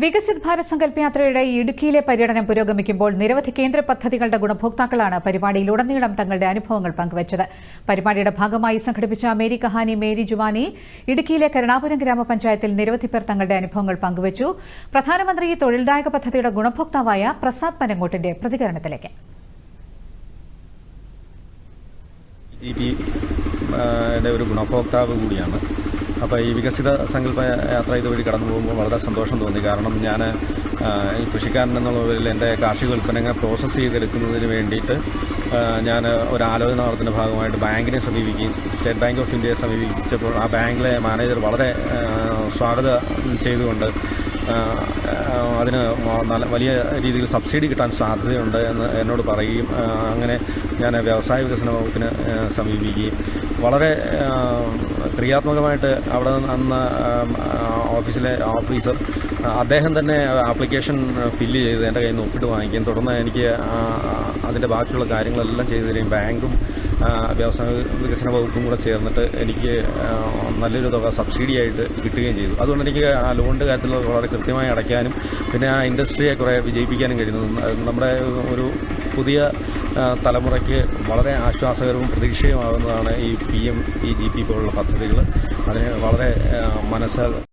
വികസിത് ഭാരത് സങ്കല്പ യാത്രയുടെ ഇടുക്കിയിലെ പര്യടനം പുരോഗമിക്കുമ്പോൾ നിരവധി കേന്ദ്ര പദ്ധതികളുടെ ഗുണഭോക്താക്കളാണ് പരിപാടിയിലുടനീളം തങ്ങളുടെ അനുഭവങ്ങൾ പങ്കുവച്ചത്. പരിപാടിയുടെ ഭാഗമായി സംഘടിപ്പിച്ച മേരി കഹാനി മേരി ജുവാനി ഇടുക്കിയിലെ കരുണാപുരം ഗ്രാമപഞ്ചായത്തിൽ നിരവധി പേർ തങ്ങളുടെ അനുഭവങ്ങൾ പങ്കുവച്ചു. പ്രധാനമന്ത്രി തൊഴിൽദായക പദ്ധതിയുടെ ഗുണഭോക്താവായ പ്രസാദ് പനങ്ങോട്ടിന്റെ പ്രതികരണത്തിലേക്ക്. ഒരു ഗുണഭോക്താവ് കൂടിയാണ്. അപ്പോൾ ഈ വികസിത സങ്കല്പ യാത്ര ഇതുവഴി കടന്നു പോകുമ്പോൾ വളരെ സന്തോഷം തോന്നി. കാരണം ഞാൻ ഈ കൃഷിക്കാരൻ എന്നുള്ളതിൽ എന്റെ കാർഷിക ഉൽപ്പന്നങ്ങൾ പ്രോസസ്സ് ചെയ്തെടുക്കുന്നതിന് വേണ്ടിയിട്ട് ഞാൻ ഒരു ആലോചന നടത്തുന്ന ഭാഗമായിട്ട് ബാങ്കിനെ സമീപിക്കുകയും സ്റ്റേറ്റ് ബാങ്ക് ഓഫ് ഇന്ത്യയെ സമീപിച്ചപ്പോൾ ആ ബാങ്കിലെ മാനേജർ വളരെ സ്വാഗതം ചെയ്തുകൊണ്ട് അതിന് വലിയ രീതിയിൽ സബ്സിഡി കിട്ടാൻ സാധ്യതയുണ്ട് എന്ന് എന്നോട് പറയുകയും അങ്ങനെ ഞാൻ വ്യവസായ വികസന വകുപ്പിന് സമീപിക്കുകയും. വളരെ ക്രിയാത്മകമായിട്ട് അവിടെ നിന്ന് ഓഫീസിലെ ഓഫീസർ അദ്ദേഹം തന്നെ ആപ്ലിക്കേഷൻ ഫില്ല് ചെയ്ത് എന്റെ കയ്യിൽ നിന്ന് ഒപ്പിട്ട് വാങ്ങിക്കുകയും തുടർന്ന് എനിക്ക് അതിന്റെ ബാക്കിയുള്ള കാര്യങ്ങളെല്ലാം ചെയ്തു തരികയും ബാങ്കും വ്യവസായ വികസന വകുപ്പും കൂടെ ചേർന്നിട്ട് എനിക്ക് നല്ലൊരു തുക സബ്സിഡി ആയിട്ട് കിട്ടുകയും ചെയ്തു. അതുകൊണ്ട് എനിക്ക് ആ ലോണിന്റെ കാര്യത്തിൽ വളരെ കൃത്യമായി അടയ്ക്കാനും പിന്നെ ആ ഇൻഡസ്ട്രിയെ കുറേ വിജയിപ്പിക്കാനും കഴിയുന്നു നമ്മുടെ ഒരു പുതിയ തലമുറയ്ക്ക് വളരെ ആശ്വാസകരവും പ്രതീക്ഷയുമാകുന്നതാണ് ഈ P M E G P പോലുള്ള പദ്ധതികൾ അതിന് വളരെ മനസ്സ്